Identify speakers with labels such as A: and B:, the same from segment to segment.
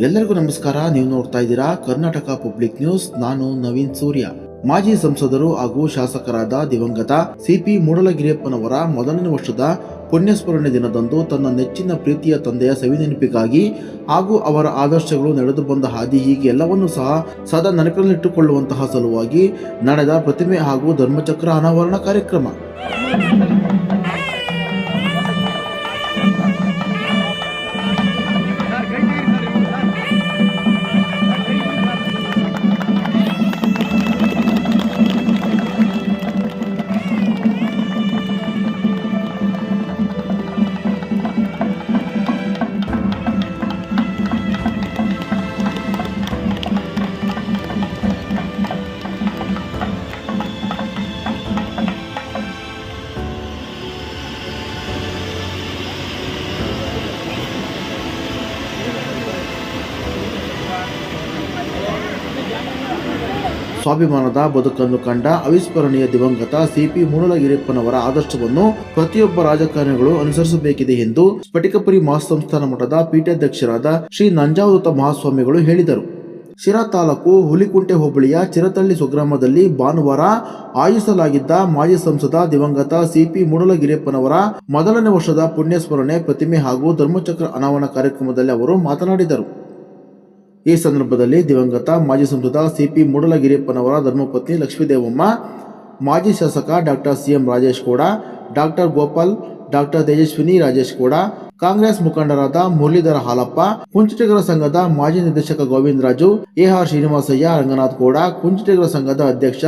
A: ಎಲ್ಲರಿಗೂ ನಮಸ್ಕಾರ. ನೀವು ನೋಡ್ತಾ ಇದ್ದೀರಾ ಕರ್ನಾಟಕ ಪಬ್ಲಿಕ್ ನ್ಯೂಸ್. ನಾನು ನವೀನ್ ಸೂರ್ಯ. ಮಾಜಿ ಸಂಸದರು ಹಾಗೂ ಶಾಸಕರಾದ ದಿವಂಗತ ಸಿಪಿ ಮೂಡಲಗಿರಿಯಪ್ಪನವರ ಮೊದಲನೇ ವರ್ಷದ ಪುಣ್ಯಸ್ಮರಣೆ ದಿನದಂದು ತನ್ನ ನೆಚ್ಚಿನ ಪ್ರೀತಿಯ ತಂದೆಯ ಸವಿನೆನಪಿಗಾಗಿ ಹಾಗೂ ಅವರ ಆದರ್ಶಗಳು ನಡೆದು ಬಂದ ಹಾದಿ ಹೀಗೆ ಎಲ್ಲವನ್ನೂ ಸಹ ಸದಾ ನೆನಪಿನಲ್ಲಿಟ್ಟುಕೊಳ್ಳುವಂತಹ ಸಲುವಾಗಿ ನಡೆದ ಪ್ರತಿಮೆ ಹಾಗೂ ಧರ್ಮಚಕ್ರ ಅನಾವರಣ ಕಾರ್ಯಕ್ರಮ. ಸ್ವಾಭಿಮಾನದ ಬದುಕನ್ನು ಕಂಡ ಅವಿಸ್ಮರಣೀಯ ದಿವಂಗತ ಸಿಪಿ ಮೂಡಲಗಿರಿಯಪ್ಪನವರ ಆದರ್ಶವನ್ನು ಪ್ರತಿಯೊಬ್ಬ ರಾಜಕಾರಣಿಗಳು ಅನುಸರಿಸಬೇಕಿದೆ ಎಂದು ಸ್ಫಟಿಕಪುರಿ ಮಹಾಸಂಸ್ಥಾನ ಮಠದ ಪೀಠಾಧ್ಯಕ್ಷರಾದ ಶ್ರೀ ನಂಜಾವೃತ ಮಹಾಸ್ವಾಮಿಗಳು ಹೇಳಿದರು. ಶಿರಾ ತಾಲೂಕು ಹುಲಿಕುಂಟೆ ಹೋಬಳಿಯ ಚಿರತಳ್ಳಿ ಸ್ವಗ್ರಾಮದಲ್ಲಿ ಭಾನುವಾರ ಆಯೋಜಿಸಲಾಗಿದ್ದ ಮಾಜಿ ಸಂಸದ ದಿವಂಗತ ಸಿಪಿ ಮೂಡಲಗಿರಿಯಪ್ಪನವರ ಮೊದಲನೇ ವರ್ಷದ ಪುಣ್ಯಸ್ಮರಣೆ, ಪ್ರತಿಮೆ ಹಾಗೂ ಧರ್ಮಚಕ್ರ ಅನಾವರಣ ಕಾರ್ಯಕ್ರಮದಲ್ಲಿ ಅವರು ಮಾತನಾಡಿದರು. ಈ ಸಂದರ್ಭದಲ್ಲಿ ದಿವಂಗತ ಮಾಜಿ ಸಂಸದ ಸಿಪಿ ಮೂಡಲಗಿರಿಯಪ್ಪನವರ ಧರ್ಮಪತ್ನಿ ಲಕ್ಷ್ಮೀದೇವಮ್ಮ, ಮಾಜಿ ಶಾಸಕ doctor CM Rajesh Gowda, doctor Gopal, doctor Tejaswini Rajesh Gowda, Congress ಮುಖಂಡರಾದ ಮುರಳೀಧರ ಹಾಲಪ್ಪ, ಕುಂಚಿಟಿಗರ ಸಂಘದ ಮಾಜಿ ನಿರ್ದೇಶಕ ಗೋವಿಂದರಾಜು ಎಆರ್ ಶ್ರೀನಿವಾಸಯ್ಯ ರಂಗನಾಥ್ ಗೌಡ, ಕುಂಚಿಟಿಗರ ಸಂಘದ ಅಧ್ಯಕ್ಷ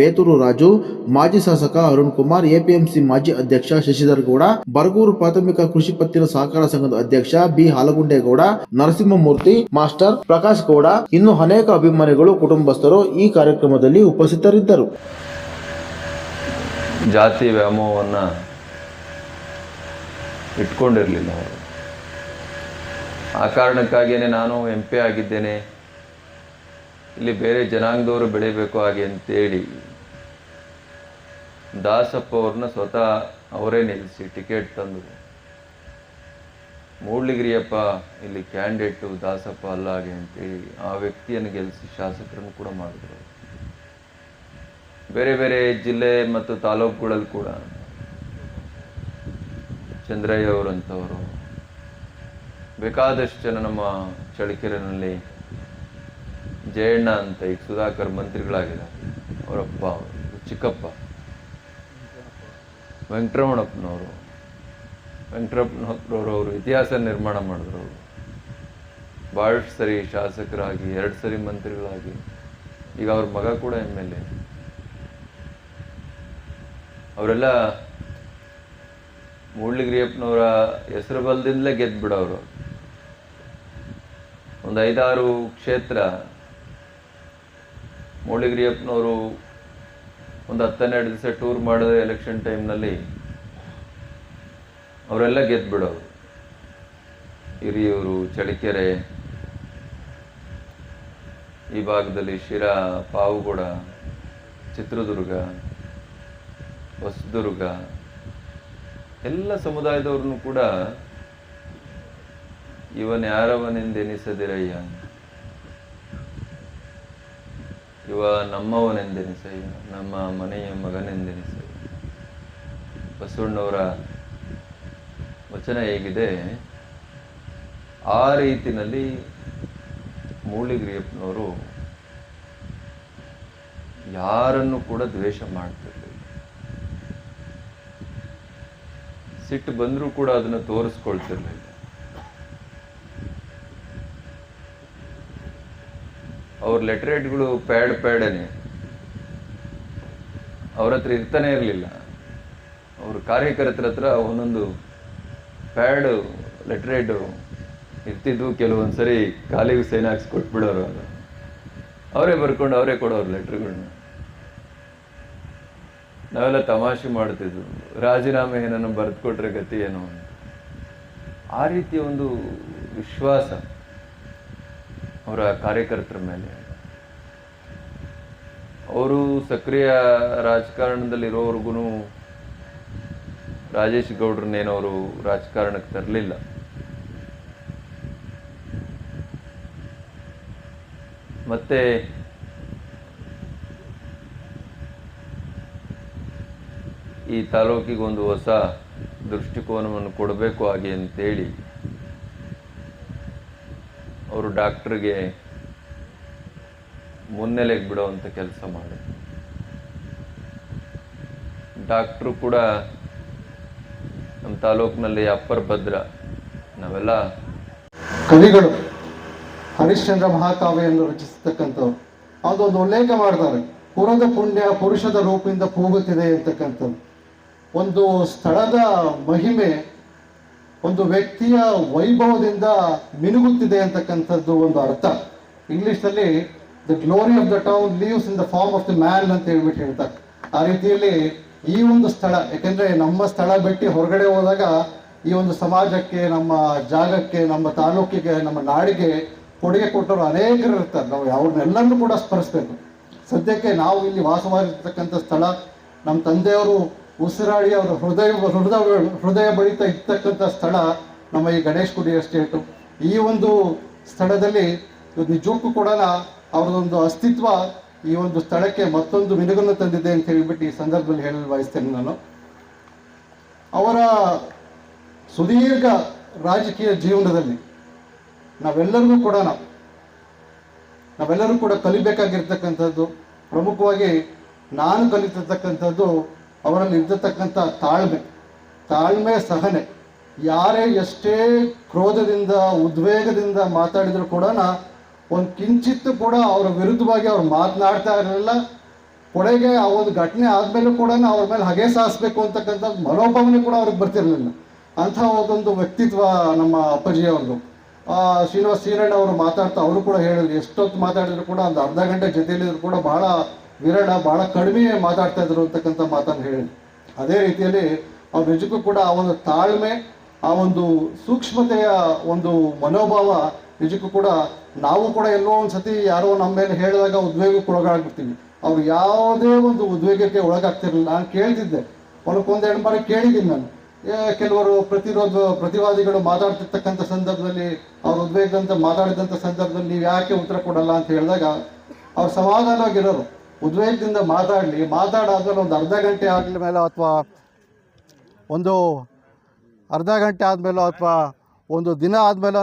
A: ಬೇತೂರು ರಾಜು, ಮಾಜಿ ಶಾಸಕ ಅರುಣ್ ಕುಮಾರ್, ಎಪಿಎಂಸಿ ಮಾಜಿ ಅಧ್ಯಕ್ಷ ಶಶಿಧರ್ ಗೌಡ, ಬರಗೂರು ಪ್ರಾಥಮಿಕ ಕೃಷಿ ಪತ್ತಿನ ಸಹಕಾರ ಸಂಘದ ಅಧ್ಯಕ್ಷ ಬಿ ಹಾಲಗುಂಡೇಗೌಡ, ನರಸಿಂಹಮೂರ್ತಿ, ಮಾಸ್ಟರ್ ಪ್ರಕಾಶ್ ಗೌಡ, ಇನ್ನು ಅನೇಕ ಅಭಿಮಾನಿಗಳು, ಕುಟುಂಬಸ್ಥರು ಈ ಕಾರ್ಯಕ್ರಮದಲ್ಲಿ ಉಪಸ್ಥಿತರಿದ್ದರು.
B: ಜಾತಿ ವ್ಯಾಮೋಹವನ್ನು ಇಟ್ಕೊಂಡಿರಲಿಲ್ಲ ಅವರು. ಆ ಕಾರಣಕ್ಕಾಗಿಯೇ ನಾನು ಎಂ ಪಿ ಆಗಿದ್ದೇನೆ. ಇಲ್ಲಿ ಬೇರೆ ಜನಾಂಗದವರು ಬೆಳಿಬೇಕು ಹಾಗೆ ಅಂತೇಳಿ ದಾಸಪ್ಪ ಅವ್ರನ್ನ ಸ್ವತಃ ಅವರೇ ನಿಲ್ಲಿಸಿ ಟಿಕೆಟ್ ತಂದರು ಮೂಡ್ಲಿಗಿರಿಯಪ್ಪ ಇಲ್ಲಿ ಕ್ಯಾಂಡಿಡೇಟು ದಾಸಪ್ಪ ಅಲ್ಲ ಹಾಗೆ ಅಂತೇಳಿ ಆ ವ್ಯಕ್ತಿಯನ್ನು ಗೆಲ್ಲಿಸಿ ಶಾಸಕರನ್ನು ಕೂಡ ಮಾಡಿದ್ರು. ಬೇರೆ ಬೇರೆ ಜಿಲ್ಲೆ ಮತ್ತು ತಾಲೂಕುಗಳಲ್ಲಿ ಕೂಡ ಚಂದ್ರಯ್ಯ ಅವರಂಥವರು. ಬೇಕಾದಷ್ಟು ಜನ ನಮ್ಮ ಚಳಕೆರೆನಲ್ಲಿ ಜಯಣ್ಣ ಅಂತ ಈಗ ಸುಧಾಕರ್ ಮಂತ್ರಿಗಳಾಗಿದ್ದಾರೆ. ಅವರಪ್ಪ ಅವರು, ಚಿಕ್ಕಪ್ಪ. ವೆಂಕಟರಮಣಪ್ಪನವರು. ವೆಂಕಟರಮಣಪ್ಪನವರು ಅವರು ಇತಿಹಾಸ ನಿರ್ಮಾಣ ಮಾಡಿದ್ರು. ಅವರು ಭಾಳಷ್ಟು ಸರಿ ಶಾಸಕರಾಗಿ, ಎರಡು ಸರಿ ಮಂತ್ರಿಗಳಾಗಿ. ಈಗ ಅವ್ರ ಮಗ ಕೂಡ ಎಂ ಎಲ್ ಎ. ಅವರೆಲ್ಲ ಮೂಡ್ಲಿಗಿರಿಯಪ್ಪನವರ ಹೆಸರು ಬಲದಿಂದಲೇ ಗೆದ್ಬಿಡೋರು. ಒಂದು ಐದಾರು ಕ್ಷೇತ್ರ ಮೂಡ್ಲಿಗಿರಿಯಪ್ಪನವರು ಒಂದು ಹತ್ತನ್ನೆರಡು ದಿವಸ ಟೂರ್ ಮಾಡಿದ ಎಲೆಕ್ಷನ್ ಟೈಮ್ನಲ್ಲಿ ಅವರೆಲ್ಲ ಗೆದ್ದು ಬಿಡೋರು ಹಿರಿಯೂರು ಚಳಿಕೆರೆ ಈ ಭಾಗದಲ್ಲಿ ಶಿರಾ, ಪಾವುಗೂಡ, ಚಿತ್ರದುರ್ಗ, ಹೊಸದುರ್ಗ, ಎಲ್ಲ ಸಮುದಾಯದವ್ರನ್ನು ಕೂಡ ಇವನ್ ಯಾರವನೆಂದೆನಿಸದಿರಯ್ಯ. ಇವ ನಮ್ಮವನೆಂದೆನಿಸಯ್ಯ ನಮ್ಮ ಮನೆಯ ಮಗನೆಂದೆನಿಸಯ್ಯ ಬಸವಣ್ಣವರ ವಚನ ಹೇಗಿದೆ, ಆ ರೀತಿನಲ್ಲಿ ಮೂಳಿಗಿರಿಯಪ್ಪನವರು ಯಾರನ್ನು ಕೂಡ ದ್ವೇಷ ಮಾಡ್ತಿರ್ಲಿಲ್ಲ. ಸಿಟ್ಟು ಬಂದರೂ ಕೂಡ ಅದನ್ನು ತೋರಿಸ್ಕೊಳ್ತಿರ್ಲಿಲ್ಲ. ಅವ್ರ ಲೆಟ್ರೇಟ್ಗಳು ಪ್ಯಾಡ್ ಪ್ಯಾಡನೆ ಅವ್ರ ಹತ್ರ ಇರ್ತಾನೆ ಇರಲಿಲ್ಲ. ಅವ್ರ ಕಾರ್ಯಕರ್ತರ ಹತ್ರ ಒಂದೊಂದು ಪ್ಯಾಡ್ ಲೆಟ್ರೇಟು ಇರ್ತಿದ್ವು. ಕೆಲವೊಂದು ಸರಿ ಕಾಲಿಗೆ ಸೈನ್ ಹಾಕ್ಸಿ ಕೊಟ್ಬಿಡೋರು ಅದು ಅವರೇ ಬರ್ಕೊಂಡು ಅವರೇ ಕೊಡೋರು ಲೆಟ್ರ್ಗಳನ್ನ ನಾವೆಲ್ಲ ತಮಾಷೆ ಮಾಡ್ತಿದ್ವು. ರಾಜೀನಾಮೆ ಏನನ್ನು ಬರೆದುಕೊಟ್ರೆ ಗತಿ ಏನು ಆ ರೀತಿಯ ಒಂದು ವಿಶ್ವಾಸ ಅವರ ಕಾರ್ಯಕರ್ತರ ಮೇಲೆ. ಅವರು ಸಕ್ರಿಯ ರಾಜಕಾರಣದಲ್ಲಿರೋವರೆಗೂ ರಾಜೇಶ್ ಗೌಡ್ರನ್ನೇನವರು ರಾಜಕಾರಣಕ್ಕೆ ತರಲಿಲ್ಲ. ಮತ್ತೆ ಈ ತಾಲೂಕಿಗೆ ಒಂದು ಹೊಸ ದೃಷ್ಟಿಕೋನವನ್ನು ಕೊಡಬೇಕು ಹಾಗೆ ಅಂತೇಳಿ ಅವರು ಡಾಕ್ಟ್ರಿಗೆ ಮುನ್ನೆಲೆಗೆ ಬಿಡುವಂಥ ಕೆಲಸ ಮಾಡಿ. ಡಾಕ್ಟ್ರು ಕೂಡ ನಮ್ಮ ತಾಲೂಕಿನಲ್ಲಿ ಅಪ್ಪರ್ ಭದ್ರ. ನಾವೆಲ್ಲ
C: ಕವಿಗಳು ಹರಿಶ್ಚಂದ್ರ ಮಹಾಕಾವ್ಯವನ್ನು ರಚಿಸತಕ್ಕಂಥವ್ರು. ಅದೊಂದು ಉಲ್ಲೇಖ ಮಾಡ್ತಾರೆ. ಪುರದ ಪುಣ್ಯ ಪುರುಷದ ರೂಪದಿಂದ ಕೂಗುತ್ತಿದೆ ಅಂತಕ್ಕಂಥದ್ದು ಒಂದು ಸ್ಥಳದ ಮಹಿಮೆ, ಒಂದು ವ್ಯಕ್ತಿಯ ವೈಭವದಿಂದ ಮಿನುಗುತ್ತಿದೆ ಅಂತಕ್ಕಂಥದ್ದು ಒಂದು ಅರ್ಥ. ಇಂಗ್ಲಿಷ್ನಲ್ಲಿ the glory of the town lives in the form of the man ಅಂತ ಹೇಳ್ಬಿಟ್ಟು ಹೇಳ್ತಾರೆ. ಆ ರೀತಿಯಲ್ಲಿ ಈ ಒಂದು ಸ್ಥಳ ಯಾಕೆಂದ್ರೆ ನಮ್ಮ ಸ್ಥಳ ಬಿಟ್ಟು ಹೊರಗಡೆ ಹೋದಾಗ ಈ ಒಂದು ಸಮಾಜಕ್ಕೆ, ನಮ್ಮ ಜಾಗಕ್ಕೆ, ನಮ್ಮ ತಾಲೂಕಿಗೆ, ನಮ್ಮ ನಾಡಿಗೆ ಕೊಡುಗೆ ಕೊಟ್ಟವರು ಅನೇಕರು ಇರ್ತಾರೆ. ನಾವು ಅವ್ರನ್ನೆಲ್ಲರನ್ನೂ ಕೂಡ ಸ್ಮರಿಸ್ಬೇಕು ಸದ್ಯಕ್ಕೆ ನಾವು ಇಲ್ಲಿ ವಾಸವಾಗಿರ್ತಕ್ಕಂಥ ಸ್ಥಳ, ನಮ್ಮ ತಂದೆಯವರು ಉಸಿರಾಡಿ ಅವರ ಹೃದಯ ಹೃದಯ ಹೃದಯ ಬಳಿತ ಇರ್ತಕ್ಕಂಥ ಸ್ಥಳ ನಮ್ಮ ಈ ಗಣೇಶ್ ಗುಡಿ ಎಸ್ಟೇಟು ಈ ಒಂದು ಸ್ಥಳದಲ್ಲಿ ನಿಜಕ್ಕೂ ಕೂಡ ಅವರದೊಂದು ಅಸ್ತಿತ್ವ ಈ ಒಂದು ಸ್ಥಳಕ್ಕೆ ಮತ್ತೊಂದು ಮಿನುಗನ್ನು ತಂದಿದೆ ಅಂತ ಹೇಳಿಬಿಟ್ಟು ಈ ಸಂದರ್ಭದಲ್ಲಿ ಹೇಳಲು ಬಯಸ್ತೇನೆ ನಾನು. ಅವರ ಸುದೀರ್ಘ ರಾಜಕೀಯ ಜೀವನದಲ್ಲಿ ನಾವೆಲ್ಲರಿಗೂ ಕೂಡ ನಾವೆಲ್ಲರೂ ಕೂಡ ಕಲಿಬೇಕಾಗಿರ್ತಕ್ಕಂಥದ್ದು, ಪ್ರಮುಖವಾಗಿ ನಾನು ಕಲಿತಿರ್ತಕ್ಕಂಥದ್ದು ಅವರಲ್ಲಿ ಇರ್ತಕ್ಕಂಥ ತಾಳ್ಮೆ ತಾಳ್ಮೆ ಸಹನೆ. ಯಾರೇ ಎಷ್ಟೇ ಕ್ರೋಧದಿಂದ, ಉದ್ವೇಗದಿಂದ ಮಾತಾಡಿದರೂ ಕೂಡ ಒಂದು ಕಿಂಚಿತ್ತು ಕೂಡ ಅವರ ವಿರುದ್ಧವಾಗಿ ಅವ್ರು ಮಾತನಾಡ್ತಾ ಇರಲಿಲ್ಲ. ಕೊಡೆಗೆ ಆ ಒಂದು ಘಟನೆ ಆದಮೇಲೂ ಕೂಡ ಅವ್ರ ಮೇಲೆ ಹಗೆ ಸಾಯಿಸ್ಬೇಕು ಅಂತಕ್ಕಂಥ ಮನೋಭಾವನೆ ಕೂಡ ಅವ್ರಿಗೆ ಬರ್ತಿರಲಿಲ್ಲ. ಅಂಥ ಒಂದೊಂದು ವ್ಯಕ್ತಿತ್ವ ನಮ್ಮ ಅಪ್ಪಾಜಿ ಅವ್ರದ್ದು. ಶ್ರೀನಿವಾಸ್ ಶ್ರೀರಣ್ಣ ಅವರು ಮಾತಾಡ್ತಾ ಅವರು ಕೂಡ ಹೇಳಿದ್ರು. ಎಷ್ಟೊತ್ತು ಮಾತಾಡಿದ್ರು ಕೂಡ ಒಂದು ಅರ್ಧ ಗಂಟೆ ಜೊತೆಯಲ್ಲಿದ್ರು ಕೂಡ ಬಹಳ ವಿರಳ, ಬಹಳ ಕಡಿಮೆ ಮಾತಾಡ್ತಾ ಇದ್ರು ಅಂತಕ್ಕಂಥ ಮಾತನ್ನು ಹೇಳಿದ್ರು. ಅದೇ ರೀತಿಯಲ್ಲಿ ಅವ್ರ ನಿಜಕ್ಕೂ ಕೂಡ ಆ ಒಂದು ತಾಳ್ಮೆ, ಆ ಒಂದು ಸೂಕ್ಷ್ಮತೆಯ ಒಂದು ಮನೋಭಾವ ನಿಜಕ್ಕೂ ಕೂಡ ನಾವು ಕೂಡ ಎಲ್ಲೋ ಒಂದು ಸತಿ ಯಾರೋ ನಮ್ಮ ಮೇಲೆ ಹೇಳಿದಾಗ ಉದ್ವೇಗಕ್ಕೆ ಒಳಗಾಗ್ಬಿಡ್ತೀವಿ. ಅವ್ರು ಯಾವುದೇ ಒಂದು ಉದ್ವೇಗಕ್ಕೆ ಒಳಗಾಗ್ತಿರಲಿಲ್ಲ. ನಾನು ಕೇಳ್ತಿದ್ದೆ. ಒಂದೆರಡು ಬಾರಿ ಕೇಳಿದ್ದೀನಿ ನಾನು. ಕೆಲವರು ಪ್ರತಿರೋಧ, ಪ್ರತಿವಾದಿಗಳು ಮಾತಾಡ್ತಿರ್ತಕ್ಕಂಥ ಸಂದರ್ಭದಲ್ಲಿ, ಅವ್ರ ಉದ್ವೇಗದಂತ ಮಾತಾಡಿದಂಥ ಸಂದರ್ಭದಲ್ಲಿ ನೀವು ಯಾಕೆ ಉತ್ತರ ಕೊಡಲ್ಲ ಅಂತ ಹೇಳಿದಾಗ ಅವ್ರು ಸಮಾಧಾನವಾಗಿರೋರು. ಉದ್ವೇಗದಿಂದ ಮಾತಾಡಲಿ. ಮಾತಾಡಾದ್ಮೇಲೆ ಒಂದು ಅರ್ಧ ಗಂಟೆ ಆಗಲ ಮೇಲೆ ಅಥವಾ ಒಂದು ಅರ್ಧ ಗಂಟೆ ಆದಮೇಲೋ ಅಥವಾ ಒಂದು ದಿನ ಆದಮೇಲೋ